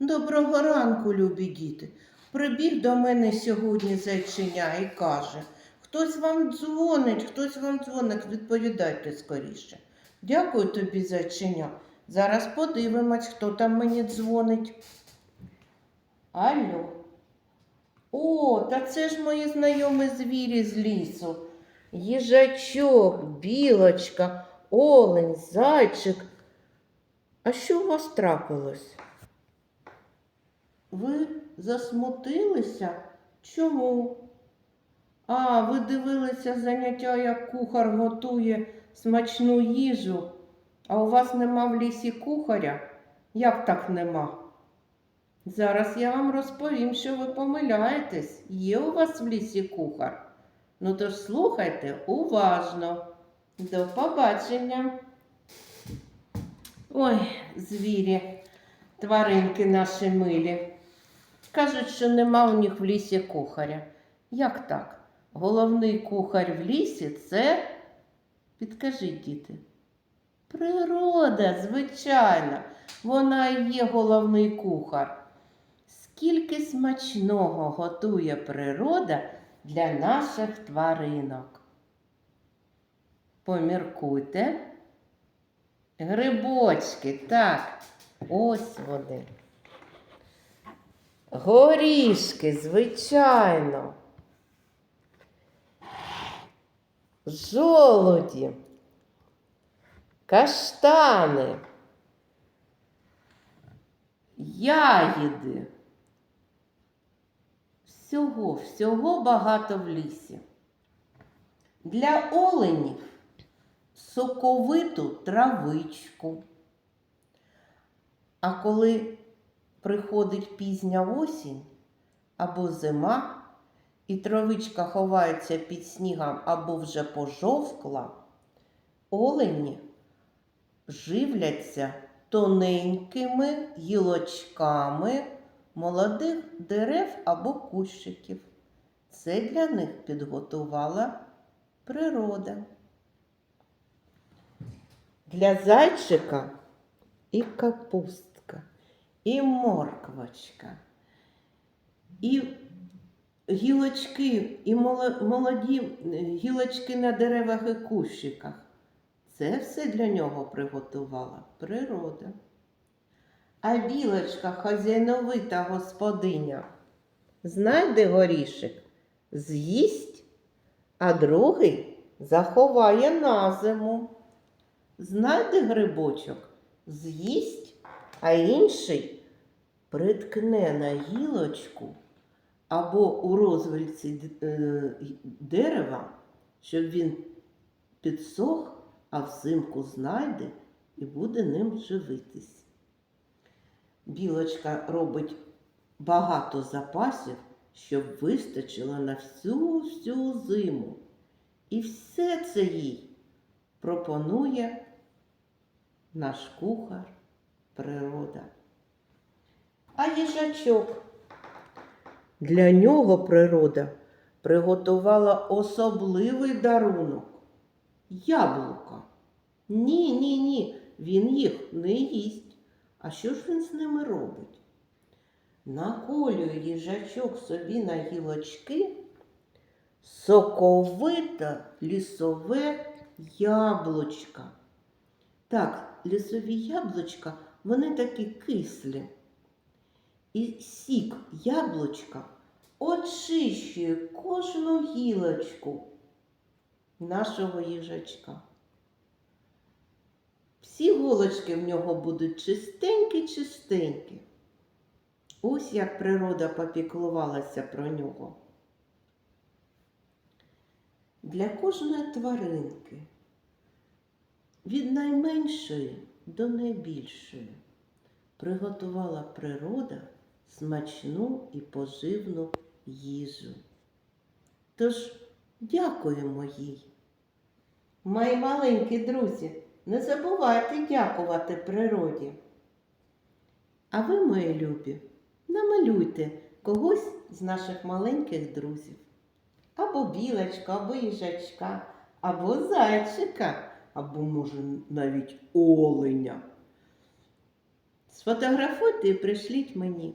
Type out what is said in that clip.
Доброго ранку, любі діти. Прибіг до мене сьогодні зайчиня і каже: хтось вам дзвонить, хтось вам дзвонить, відповідайте скоріше. Дякую тобі, зайчиня. Зараз подивимось, хто там мені дзвонить. Алло. О, та це ж мої знайомі звірі з лісу. Їжачок, білочка, олень, зайчик. А що у вас трапилось? Ви засмутилися? Чому? А, ви дивилися заняття, як кухар готує смачну їжу, а у вас нема в лісі кухаря? Як так нема? Зараз я вам розповім, що ви помиляєтесь. Є у вас в лісі кухар? Ну тож слухайте уважно. До побачення. Ой, звірі, тваринки наші милі. Кажуть, що нема у них в лісі кухаря. Як так? Головний кухар в лісі це, підкажіть, діти. Природа, звичайно, вона і є головний кухар. Скільки смачного готує природа для наших тваринок. Поміркуйте. Грибочки, так, ось вони. Горішки, звичайно. Жолуді, каштани, ягіди. Всього, всього багато в лісі. Для оленів соковиту травичку. А коли приходить пізня осінь або зима, і травичка ховається під снігом або вже пожовкла, олені живляться тоненькими гілочками молодих дерев або кущиків. Це для них підготувала природа. Для зайчика і капустка, і морквочка, і гілочки, і молоді е, гілочки на деревах і кущиках. Це все для нього приготувала природа. А білочка хазяйновита господиня знайде горішик, з'їсть, а другий заховає на зиму. Знайде грибочок, з'їсть, а інший приткне на гілочку або у розвальці е, дерева, щоб він підсох, а взимку знайде і буде ним живитись. Білочка робить багато запасів, щоб вистачило на всю всю зиму. І все це їй пропонує наш кухар природа. А їжачок. Для нього природа приготувала особливий дарунок яблука. Ні, ні, ні, він їх не їсть. А що ж він з ними робить? Наколює їжачок собі на гілочки соковите лісове яблучка. Так, лісові яблучка, вони такі кислі. І сік яблучка очищує кожну гілочку нашого їжачка. Всі голочки в нього будуть чистенькі-чистенькі. Ось як природа попіклувалася про нього. Для кожної тваринки від найменшої до найбільшої приготувала природа смачну і поживну їжу. Тож дякуємо їй. Мої маленькі друзі, не забувайте дякувати природі. А ви, мої любі, намалюйте когось з наших маленьких друзів. Або білочка, або їжачка, або зайчика, або, може, навіть оленя. Сфотографуйте і пришліть мені.